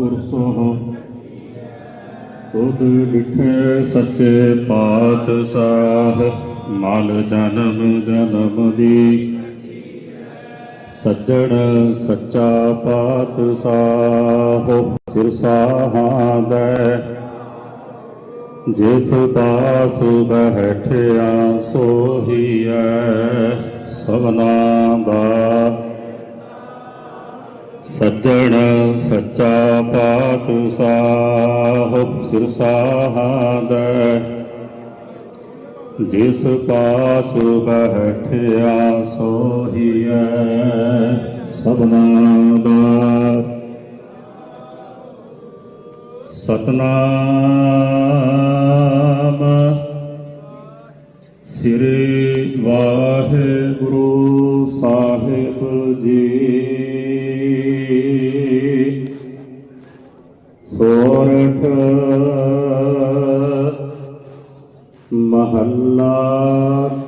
ਪੁਰਸੋਂ। ਤੁਧ ਡਿਠੇ ਸੱਚੇ ਪਾਤਸ਼ਾਹ, ਮਲ ਜਨਮ ਜਨਮ ਦੀ। ਸੱਜਣ ਸੱਚਾ ਪਾਤਸ਼ਾਹ, ਸਿਰ ਸਾਹਾਦੈ ਜਿਸ ਪਾਸ ਬੈਠਿਆ ਸੋਹੀਐ, ਸਭਨਾ ਦਾ ਸੱਜਣ ਸੱਚਾ ਪਾਤਸ਼ਾਹ ਸਿਰ ਸਾਹਾਦੈ ਜਿਸ ਪਾਸ ਬੈਠਿਆ ਸੋਹੀਐ ਸਭਨਾ ਦਾ। ਸਤਨਾਮ ਸ੍ਰੀ ਵਾਹਿ ਸੋਰਠ ਮਹੱਲਾ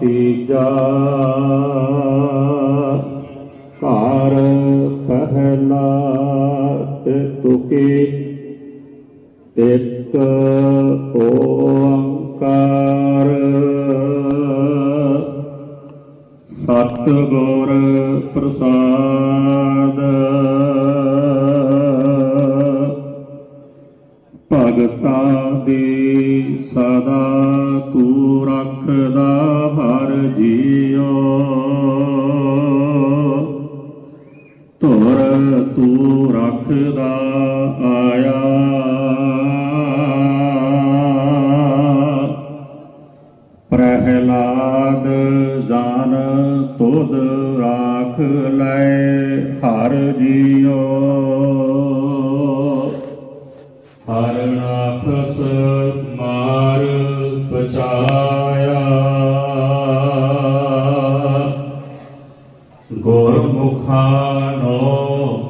ਤੀਜਾ। ਘਰ ਪਹਿਲਾ ਤੇ ਤੁਕੀ ਭਗਤਾਂ ਦੀ ਸਦਾ ਤੂੰ ਰੱਖਦਾ ਹਰ ਜੀਉ। ਧੁਰ ਤੂੰ ਰੱਖਦਾ ਆਇਆ। ਪ੍ਰਹਿਲਾਦ ਜਾਨ ਤੁਧ ਰਾਖ ਲੈ ਹਰ ਜੀ ਗੁਰਮੁਖਾਨੋ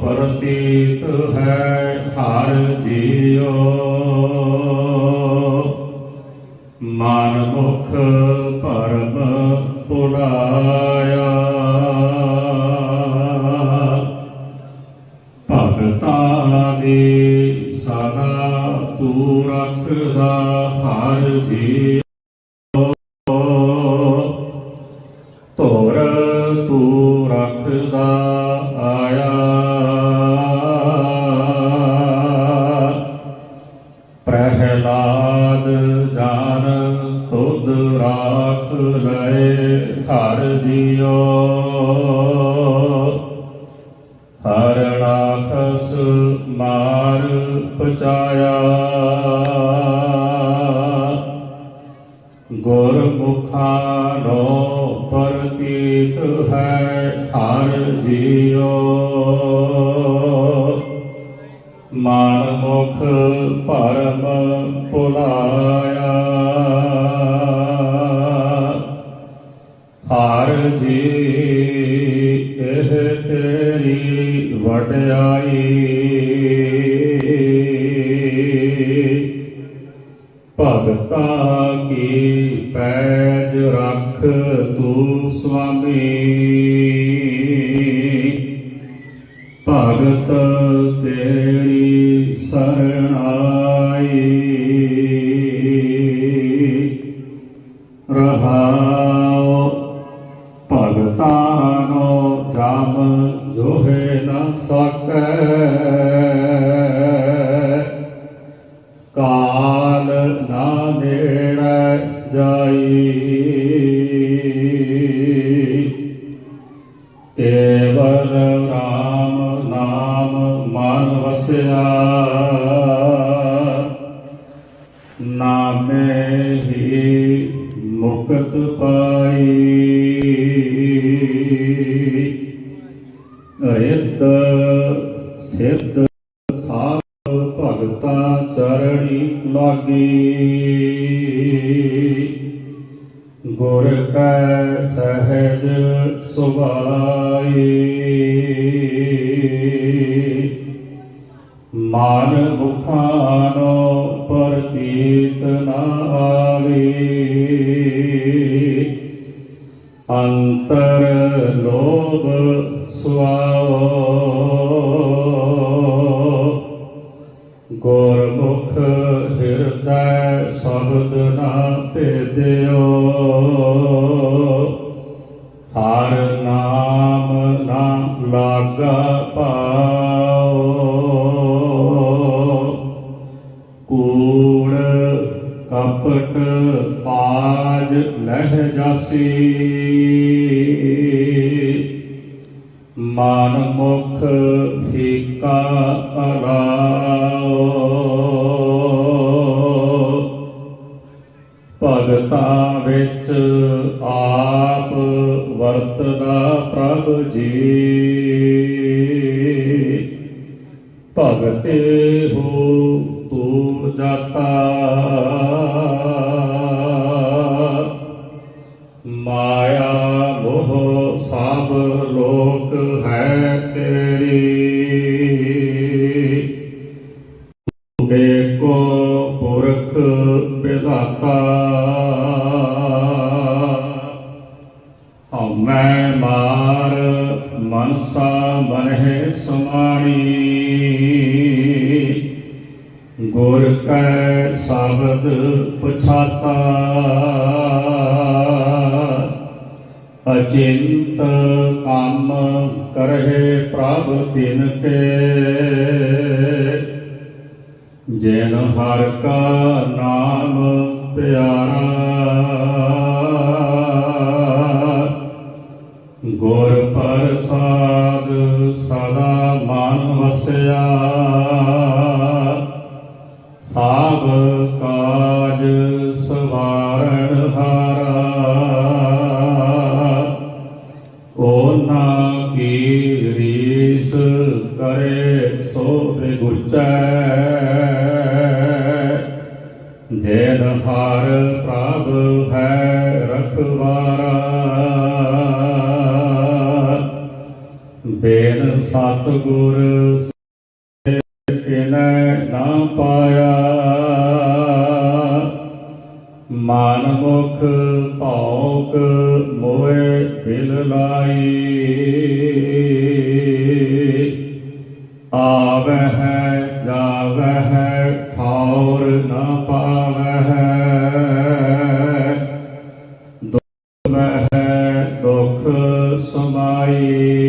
ਪ੍ਰਤੀਤ ਹੈ ਹਰ ਜੀਉ। ਮਨ ਮੁਖ ਪਰਮ ਪੁਰਾਇਆ ਭਗਤਾਂ ਦੀ ਸਦਾ ਤੂੰ ਰੱਖਦਾ ਹਰ ਜੀਉ। ਰਹਾ ਗੁਰ ਕੈ ਸਹਿਜ ਸੁਭਾਈ ਮਾਨ ਮੁਖਾਨੋ ਪ੍ਰਤੀਤ ਨਾ ਆਵੇ। ਅੰਤਰ ਲੋਭ ਸੁਆਓ ਪਾਜ ਲਹਿ ਜਾਸੀ। ਮਨ ਮੁਖ ਫੀਕਾ ਅਲਾਓ ਭਗਤਾਂ ਵਿੱਚ ਆਪ ਵਰਤਦਾ ਪ੍ਰਭ ਜੀ। ਭਗਤੇ ਹੋ ਸ਼ਬਦ ਪਛਾਤਾ। ਅਚਿੰਤ ਕੰਮ ਕਰਹਿ ਪ੍ਰਭ ਤਿਨ ਕੇ। ਜਿਨ ਹਰ ਕਾ ਨਾਮ ਪਿਆਰਾ। ਸੋ ਬਿਗੁਚੈ ਜੇਨ ਪ੍ਰਭ ਹੈ ਰਖਵਾਰਾ। ਬੇਨ ਸਤਿਗੁਰ ਕਿਨੈ ਨਾ ਪਾਏ। ਮਹਿ ਦੁਖ ਸਮਾਈ।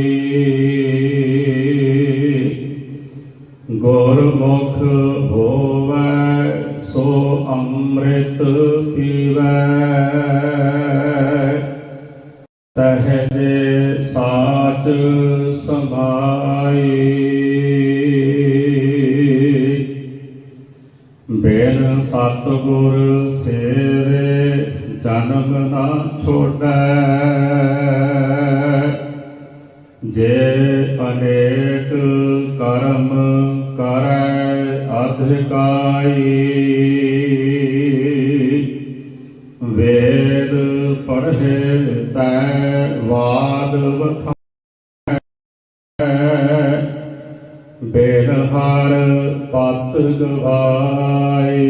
ਤੈ ਵਾਦ ਵਖਾਣੈ ਬੇਨ ਹਰ ਪਤ ਗਵਾਈ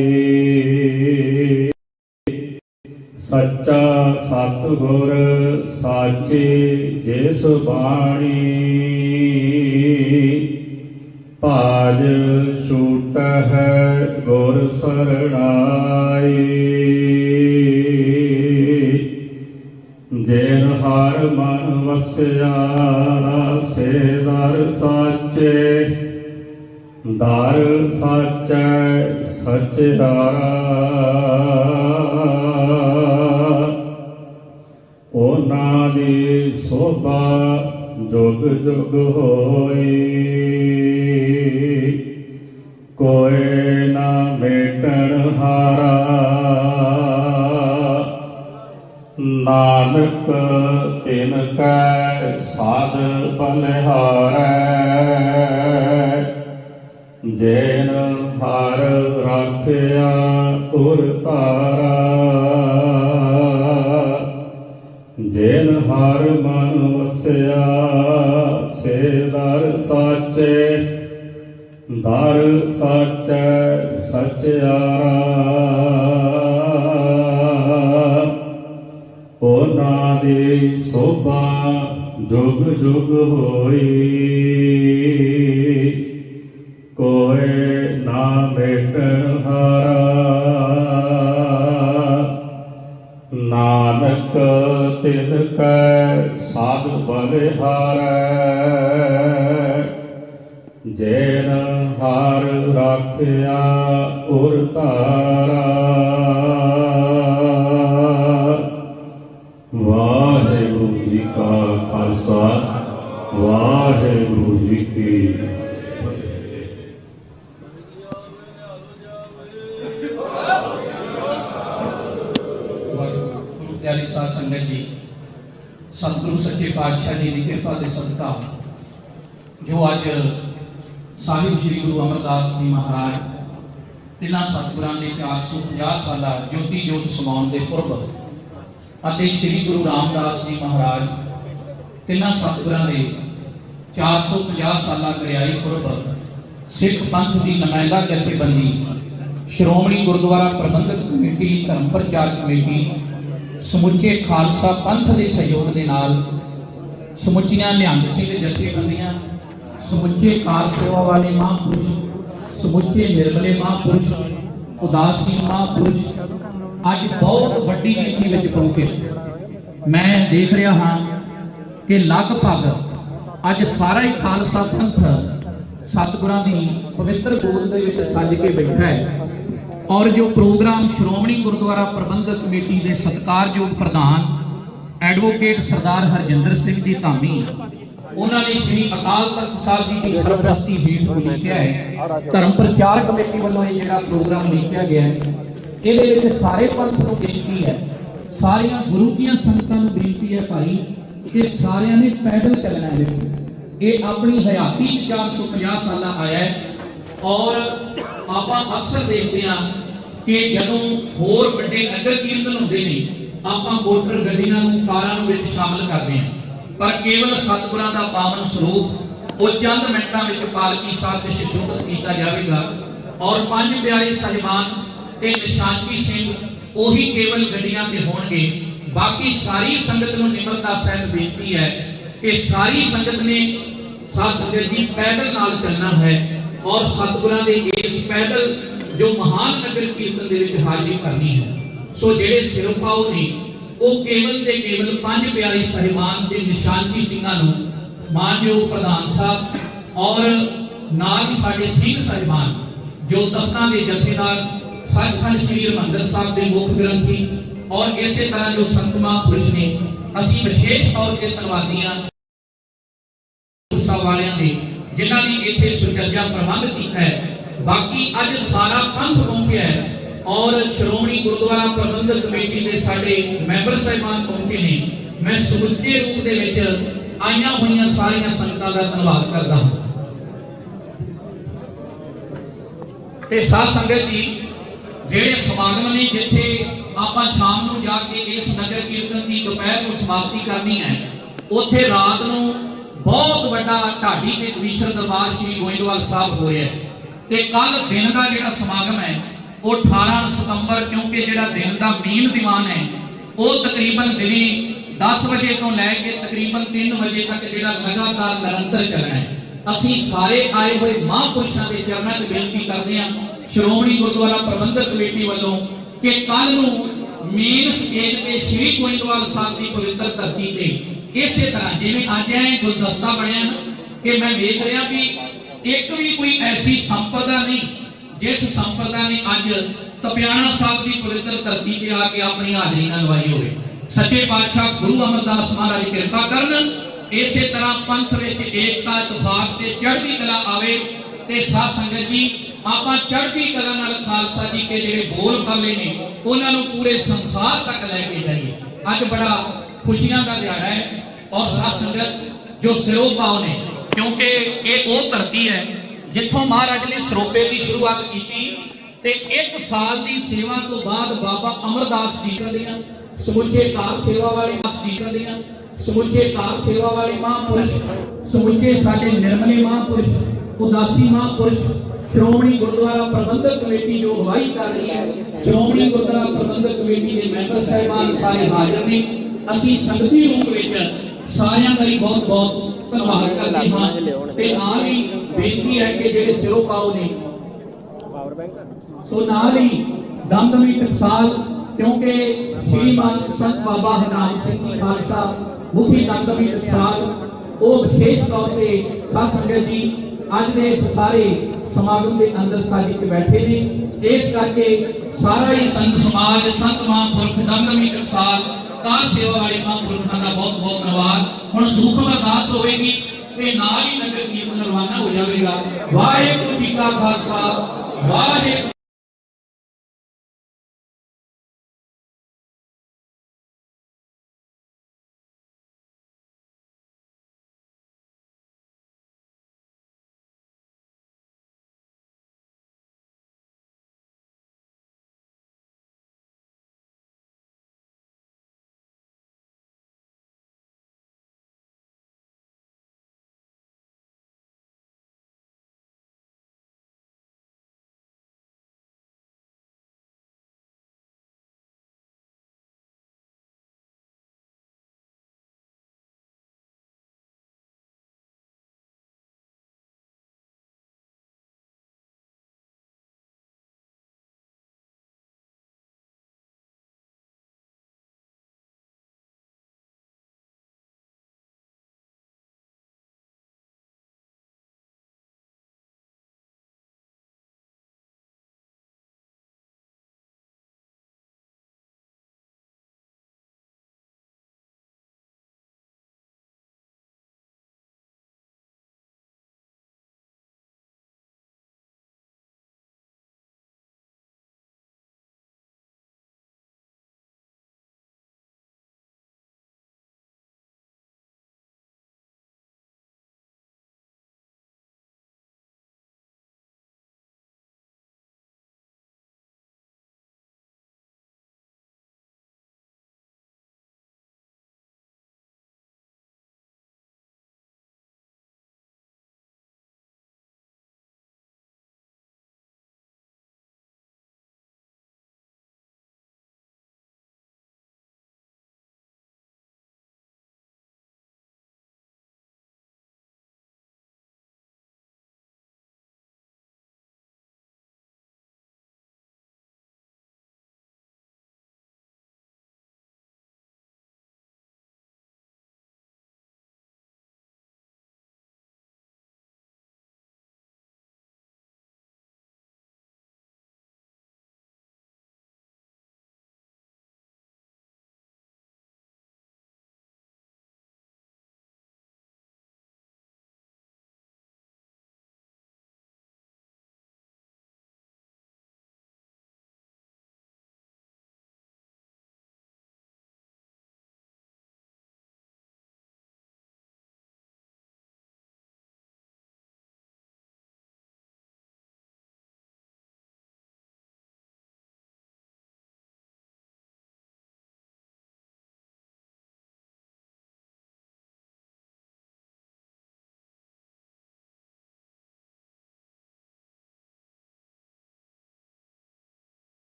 ਸੱਚਾ ਸਤਿਗੁਰ ਸਾਚੇ ਜਿਸ ਬਾਣੀ, ਭਾਜ ਛੂਟ ਹੈ ਗੁਰ ਸਰਣਾਈ ਹਰ ਮਨ ਵਸਿਆ ਸੇ ਦਰ ਸਾਚੇ। ਦਰ ਸਾਚੈ ਸਚਿਦਾਰਾ ਉਹਨਾਂ ਦੀ ਸੋਭਾ ਜੁਗ ਜੁਗ ਹੋਈ। ਕੋਈ ਨਾ ਮੇਟਣ ਹਾਰਾ। ਨਾਨਕ ਤਿਨ ਕੈ ਸਾਧ ਬਲਿਹਾਰੈ। ਜੇਨ ਹਰ ਰਾਖਿਆ ਉਰ ਤਾਰਾ ਜੇਨ ਹਰ ਮਨ ਵਸਿਆ ਸੇ ਦਰ ਸਾਚੇ। ਦਰ ਸਾਚੈ ਸਚਿਆਰਾ ਸੋਭਾ ਜੁਗ ਜੁਗ ਹੋਈ। ਕੋਏ ਨਾ ਮੇਟਣ ਹਾਰਾ। ਨਾਨਕ ਤਿਨ ਕੈ ਸਾਧ ਬਲਿਹਾਰੈ ਜੈਨ ਹਾਰ ਰਾਖਿਆ ਉਰ ਧਾਰਾ। ਪਾਤਸ਼ਾਹ ਜੀ ਦੀ ਕਿਰਪਾ ਦੇ ਸਦਕਾ। ਜੋ ਅੱਜ ਸਾਹਿਬ ਸ੍ਰੀ ਗੁਰੂ ਅਮਰਦਾਸ ਜੀ ਮਹਾਰਾਜ ਤਿੰਨਾਂ ਸਤਿਗੁਰਾਂ ਦੇ 450 ਸਾਲਾ ਜੋਤੀ ਜੋਤ ਸਮਾਉਣ ਦੇ ਪੁਰਬ ਅਤੇ ਸ੍ਰੀ ਗੁਰੂ ਰਾਮਦਾਸ ਜੀ ਮਹਾਰਾਜ ਤਿੰਨਾਂ ਸਤਿਗੁਰਾਂ ਦੇ 450 ਸਾਲਾ ਕਰਿਆਈ ਪੁਰਬ ਸਿੱਖ ਪੰਥ ਦੀ ਨਮਾਇੰਦਾ ਜਥੇਬੰਦੀ, ਸ਼੍ਰੋਮਣੀ ਗੁਰਦੁਆਰਾ ਪ੍ਰਬੰਧਕ ਕਮੇਟੀ, ਧਰਮ ਪ੍ਰਚਾਰ ਕਮੇਟੀ, ਸਮੁੱਚੇ ਖਾਲਸਾ ਪੰਥ ਦੇ ਸਹਿਯੋਗ ਦੇ ਨਾਲ ਸਮੁੱਚੀਆਂ ਨਿਹੰਗ ਸਿੰਘ ਜਥੇਬੰਦੀਆਂ ਸਮੁੱਚੇ ਕਾਰ ਸੇਵਾ ਵਾਲੇ ਮਹਾਂਪੁਰਸ਼, ਸਮੁੱਚੇ ਨਿਰਮਲੇ ਮਹਾਂਪੁਰਸ਼, ਉਦਾਸੀ ਮਹਾਂਪੁਰਸ਼, ਅੱਜ ਬਹੁਤ ਵੱਡੀ ਗਿਣਤੀ ਵਿੱਚ ਪਹੁੰਚੇ। ਮੈਂ ਦੇਖ ਰਿਹਾ ਹਾਂ ਕਿ ਲਗਭਗ ਅੱਜ ਸਾਰਾ ਹੀ ਖਾਲਸਾ ਪੰਥ ਸਤਿਗੁਰਾਂ ਦੀ ਪਵਿੱਤਰ ਗੋਦ ਦੇ ਵਿੱਚ ਸੱਜ ਕੇ ਬੈਠਾ ਹੈ ਔਰ ਜੋ ਪ੍ਰੋਗਰਾਮ ਸ਼੍ਰੋਮਣੀ ਗੁਰਦੁਆਰਾ ਪ੍ਰਬੰਧਕ ਕਮੇਟੀ ਦੇ ਸਤਿਕਾਰਯੋਗ ਪ੍ਰਧਾਨ ਐਡਵੋਕੇਟ ਸਰਦਾਰ ਹਰਜਿੰਦਰ ਸਿੰਘ ਦੀ ਧਾਮੀ। ਉਹਨਾਂ ਨੇ ਸ੍ਰੀ ਅਕਾਲ ਤਖਤ ਸਾਹਿਬ ਜੀ ਦੀ ਸਰਪ੍ਰਸਤੀ ਹੇਠ ਲਿਖਿਆ ਹੈ। ਧਰਮ ਪ੍ਰਚਾਰ ਕਮੇਟੀ ਵੱਲੋਂ ਇਹ ਜਿਹੜਾ ਪ੍ਰੋਗਰਾਮ ਲਿਖਿਆ ਗਿਆ ਹੈ, ਇਹਦੇ ਵਿੱਚ ਸਾਰੇ ਪੰਥ ਨੂੰ ਬੇਨਤੀ ਹੈ, ਸਾਰੀਆਂ ਗੁਰੂ ਦੀਆਂ ਸੰਗਤਾਂ ਨੂੰ ਬੇਨਤੀ ਹੈ ਭਾਈ ਕਿ ਸਾਰਿਆਂ ਨੇ ਪੈਦਲ ਚੱਲਣਾ ਹੈ। ਇਹ ਆਪਣੀ ਹਯਾਤੀ 'ਚ 450 ਸਾਲਾਂ ਆਇਆ ਹੈ ਔਰ ਆਪਾਂ ਅਕਸਰ ਦੇਖਦੇ ਹਾਂ ਕਿ ਜਦੋਂ ਹੋਰ ਵੱਡੇ ਨਗਰ ਕੀਰਤਨ ਹੁੰਦੇ ਨੇ ਆਪਾਂ ਵੋਟਰ ਗੱਡੀਆਂ ਨੂੰ ਕਾਰਾਂ ਨੂੰ ਵਿੱਚ ਸ਼ਾਮਲ ਕਰਦੇ ਹਾਂ। ਪਰ ਕੇਵਲ ਸਤਿਗੁਰਾਂ ਦਾ ਪਾਵਨ ਸਰੂਪ, ਉਹ ਚੰਦ ਮਿੰਟਾਂ ਵਿੱਚ ਪਾਲਕੀ ਸਾਹਿਬ ਤੇ ਸ਼ਿਸ਼ੋਭਤ ਕੀਤਾ ਜਾਵੇਗਾ। ਔਰ ਪੰਜ ਪਿਆਰੇ ਸਾਹਿਬਾਨ ਤੇ ਨਿਸ਼ਾਨਕੀ ਸਿੰਘ, ਉਹੀ ਕੇਵਲ ਗੱਡੀਆਂ ਤੇ ਹੋਣਗੇ। ਬਾਕੀ ਸਾਰੀ ਸੰਗਤ ਨੂੰ ਨਿਮਰਤਾ ਸਹਿਤ ਬੇਨਤੀ ਹੈ ਕਿ ਸਾਰੀ ਸੰਗਤ ਨੇ ਸਾਧ ਸੰਗਤ ਜੀ ਪੈਦਲ ਨਾਲ ਚੱਲਣਾ ਹੈ ਔਰ ਸਤਿਗੁਰਾਂ ਦੇ ਇਸ ਪੈਦਲ ਜੋ ਮਹਾਨ ਨਗਰ ਕੀਰਤਨ ਦੇ ਵਿੱਚ ਹਾਜ਼ਰੀ ਕਰਨੀ ਹੈ। ਸੋ ਜਿਹੜੇ ਸਿਰਪਾਉ ਨੇ, ਉਹ ਕੇਵਲ ਤੇ ਕੇਵਲ ਪੰਜ ਪਿਆਰੇ ਸਹਿਬਾਨ ਤੇ ਨਿਸ਼ਾਨਕੀ ਸਿੰਘਾਂ ਨੂੰ ਮਾਨਯੋਗ ਪ੍ਰਧਾਨ ਸਾਹਿਬ ਔਰ ਨਾਲ ਹੀ ਸਾਡੇ ਸਿੰਘ ਸਹਿਬਾਨ ਜੋ ਤਖਤਾਂ ਦੇ ਜਥੇਦਾਰ ਸੱਚਖੰਡ ਸ੍ਰੀ ਹਰਿਮੰਦਰ ਸਾਹਿਬ ਦੇ ਮੁੱਖ ਗ੍ਰੰਥੀ ਔਰ ਇਸੇ ਤਰ੍ਹਾਂ ਜੋ ਸੰਤ ਮਹਾਂਪੁਰਸ਼ ਨੇ, ਅਸੀਂ ਵਿਸ਼ੇਸ਼ ਤੌਰ ਤੇ ਧੰਨਵਾਦੀਆਂ ਸਾਹਿਬ ਵਾਲਿਆਂ ਨੇ ਜਿਨ੍ਹਾਂ ਨੇ ਇੱਥੇ ਸੁਚੱਜਾ ਪ੍ਰਬੰਧ ਕੀਤਾ ਹੈ, ਬਾਕੀ ਅੱਜ ਸਾਰਾ ਪੰਥ ਪਹੁੰਚਿਆ ਹੈ ਔਰ ਸ਼੍ਰੋਮਣੀ ਗੁਰਦੁਆਰਾ ਪ੍ਰਬੰਧਕ ਕਮੇਟੀ ਦੇ ਸਾਡੇ ਮੈਂਬਰ ਸਾਹਿਬਾਨ ਪਹੁੰਚੇ ਨੇ। ਮੈਂ ਸਮੁੱਚੇ ਰੂਪ ਦੇ ਵਿੱਚ ਆਈਆਂ ਹੋਈਆਂ ਸਾਰੀਆਂ ਸੰਗਤਾਂ ਦਾ ਧੰਨਵਾਦ ਕਰਦਾ ਹਾਂ। ਤੇ ਸਾਧ ਸੰਗਤ ਜੀ, ਜਿਹੜੇ ਸਮਾਗਮ ਨੇ ਜਿੱਥੇ ਆਪਾਂ ਸ਼ਾਮ ਨੂੰ ਜਾ ਕੇ ਇਸ ਨਗਰ ਕੀਰਤਨ ਦੀ ਦੁਪਹਿਰ ਨੂੰ ਸਮਾਪਤੀ ਕਰਨੀ ਹੈ, ਉੱਥੇ ਰਾਤ ਨੂੰ ਬਹੁਤ ਵੱਡਾ ਢਾਡੀ ਤੇ ਕਵੀਸ਼ਰ ਦਰਬਾਰ ਸ੍ਰੀ ਗੋਇੰਦਵਾਲ ਸਾਹਿਬ ਹੋ ਰਿਹਾ ਹੈ। ਤੇ ਕੱਲ ਦਿਨ ਦਾ ਜਿਹੜਾ ਸਮਾਗਮ ਹੈ ਉਹ 18 ਸਤੰਬਰ ਕਿਉਂਕਿ ਜਿਹੜਾ ਦਿਨ ਦਾ ਮੀਨ ਦੀਵਾਨ ਹੈ, ਉਹ ਤਕਰੀਬਨ ਦਿਨੀ 10 ਵਜੇ ਤੋਂ ਲੈ ਕੇ ਤਕਰੀਬਨ 3 ਵਜੇ ਤੱਕ ਜਿਹੜਾ ਲਗਾਤਾਰ ਨਿਰੰਤਰ ਚੱਲਣਾ ਹੈ। ਅਸੀਂ ਸਾਰੇ ਆਏ ਹੋਏ ਮਹਾਂਪੁਰਸ਼ਾਂ ਦੇ ਚਰਨਾਂ 'ਚ ਬੇਨਤੀ ਕਰਦੇ ਹਾਂ, ਸ਼੍ਰੋਮਣੀ ਗੁਰਦੁਆਰਾ ਪ੍ਰਬੰਧਕ ਕਮੇਟੀ ਵੱਲੋਂ ਕਿ ਕੱਲ ਨੂੰ ਮੇਨ ਸਟੇਜ ਤੇ ਸ੍ਰੀ ਗੋਇੰਦਵਾਲ ਸਾਹਿਬ ਦੀ ਪਵਿੱਤਰ ਧਰਤੀ ਤੇ ਇਸੇ ਤਰ੍ਹਾਂ ਜਿਵੇਂ ਅੱਜ ਹੈ ਗੁਲਦਸਤਾ ਬਣਿਆ ਕਿ ਮੈਂ ਵੇਖ ਰਿਹਾ ਵੀ ਇੱਕ ਵੀ ਕੋਈ ਐਸੀ ਸੰਪਰਦਾ ਨਹੀਂ ਜਿਸ ਸੰਪਰਦਾ ਨੇ ਅੱਜ ਤਪਿਆਣਾ ਸਾਹਿਬ ਦੀ ਪਵਿੱਤਰ ਧਰਤੀ ਤੇ ਆ ਕੇ ਆਪਣੀ ਹਾਜ਼ਰੀ ਨਾਲ ਲਵਾਈ ਹੋਵੇ। ਸੱਚੇ ਪਾਤਸ਼ਾਹ ਗੁਰੂ ਅਮਰਦਾਸ ਮਹਾਰਾਜ ਕਿਰਪਾ ਕਰਨ, ਇਸੇ ਤਰ੍ਹਾਂ ਪੰਥ ਵਿੱਚ ਏਕਤਾ ਇਤਫਾਕ ਤੇ ਚੜ੍ਹਦੀ ਕਲਾ ਆਵੇ ਤੇ ਸਾਧ ਸੰਗਤ ਜੀ, ਆਪਾਂ ਚੜ੍ਹਦੀ ਕਲਾ ਨਾਲ ਖਾਲਸਾ ਜੀ ਕੇ ਜਿਹੜੇ ਬੋਲ ਬਾਲੇ ਨੇ, ਉਹਨਾਂ ਨੂੰ ਪੂਰੇ ਸੰਸਾਰ ਤੱਕ ਲੈ ਕੇ ਜਾਈਏ। ਅੱਜ ਬੜਾ ਖੁਸ਼ੀਆਂ ਦਾ ਦਿਹਾੜਾ ਹੈ ਔਰ ਸਾਧ ਸੰਗਤ ਜੋ ਸਿਰੋਂ ਨੇ, ਕਿਉਂਕਿ ਇਹ ਉਹ ਧਰਤੀ ਹੈ ਜਿੱਥੋਂ ਮਹਾਰਾਜ ਨੇ ਸਰੋਪੇ ਦੀ ਸ਼ੁਰੂਆਤ ਕੀਤੀ ਤੇ ਇੱਕ ਸਾਲ ਦੀ ਸੇਵਾ ਤੋਂ ਬਾਅਦ ਬਾਬਾ ਅਮਰਦਾਸ ਜੀ ਦੀਆਂ ਸਮੁੱਚੇ ਕਾਰ ਸੇਵਾ ਵਾਲੇ ਸਪੀਕਰ ਦੀਆਂ ਸਮੁੱਚੇ ਕਾਰ ਸੇਵਾ ਵਾਲੇ ਮਹਾਂਪੁਰਸ਼, ਸਮੁੱਚੇ ਸਾਡੇ ਨਿਰਮਲੇ ਮਹਾਂਪੁਰਸ਼, ਉਦਾਸੀ ਮਹਾਂਪੁਰਸ਼, ਸ਼੍ਰੋਮਣੀ ਗੁਰਦੁਆਰਾ ਪ੍ਰਬੰਧਕ ਕਮੇਟੀ ਜੋ ਅਗਵਾਈ ਕਰ ਰਹੀ ਹੈ, ਸ਼੍ਰੋਮਣੀ ਗੁਰਦੁਆਰਾ ਪ੍ਰਬੰਧਕ ਕਮੇਟੀ ਦੇ ਮੈਂਬਰ ਸਾਹਿਬਾਨ ਸਾਰੇ ਹਾਜ਼ਰ ਨੇ। ਅਸੀਂ ਸੰਗਤੀ ਰੂਪ ਵਿੱਚ ਸਾਰਿਆਂ ਦਾ ਹੀ ਬਹੁਤ ਬਹੁਤ ਧੰਨਵਾਦ ਕਰਦੇ ਹਾਂ। ਤੇ ਨਾਲ ਹੀ ਬੇਨਤੀ ਹੈ ਕਿ ਜਿਹੜੇ ਸਿਰੋਂ ਪਾਉ ਨੇ ਸੋ ਨਾਲ ਹੀ ਦਮਦਮੀ ਟਕਸਾਲ ਕਿਉਂਕਿ ਸ਼੍ਰੀਮਾਨ ਸੰਤ ਬਾਬਾ ਹਰਨਾਮ ਸਿੰਘ ਜੀ ਖਾਲਸਾ ਮੁਖੀ ਦਮਦਮੀ ਟਕਸਾਲ ਉਹ ਵਿਸ਼ੇਸ਼ ਤੌਰ ਤੇ ਸਾਧ ਸੰਗਤ ਜੀ ਅੱਜ ਦੇ ਇਸ ਸਾਰੇ ਸਮਾਗਮ ਦੇ ਅੰਦਰ ਕੇ ਬੈਠੇ ਨੇ। ਇਸ ਕਰਕੇ ਸਾਰਾ ਹੀ ਸੰਤ ਸਮਾਜ ਸੰਤ ਮਹਾਂਪੁਰਖ ਦਮਦਮੀ ਟਕਸਾਲ ਕਾਰ ਸੇਵਾ ਵਾਲੇ ਮਹਾਂਪੁਰਖਾਂ ਦਾ ਬਹੁਤ ਬਹੁਤ ਧੰਨਵਾਦ। ਹੁਣ ਸੂਖਮ ਅਰਦਾਸ ਹੋਵੇਗੀ ਤੇ ਨਾਲ ਹੀ ਨਗਰ ਕੀਰਤਨ ਰਵਾਨਾ ਹੋ ਜਾਵੇਗਾ। ਵਾਹਿਗੁਰੂ ਜੀ ਕਾ ਖਾਲਸਾ, ਵਾਹਿਗੁਰੂ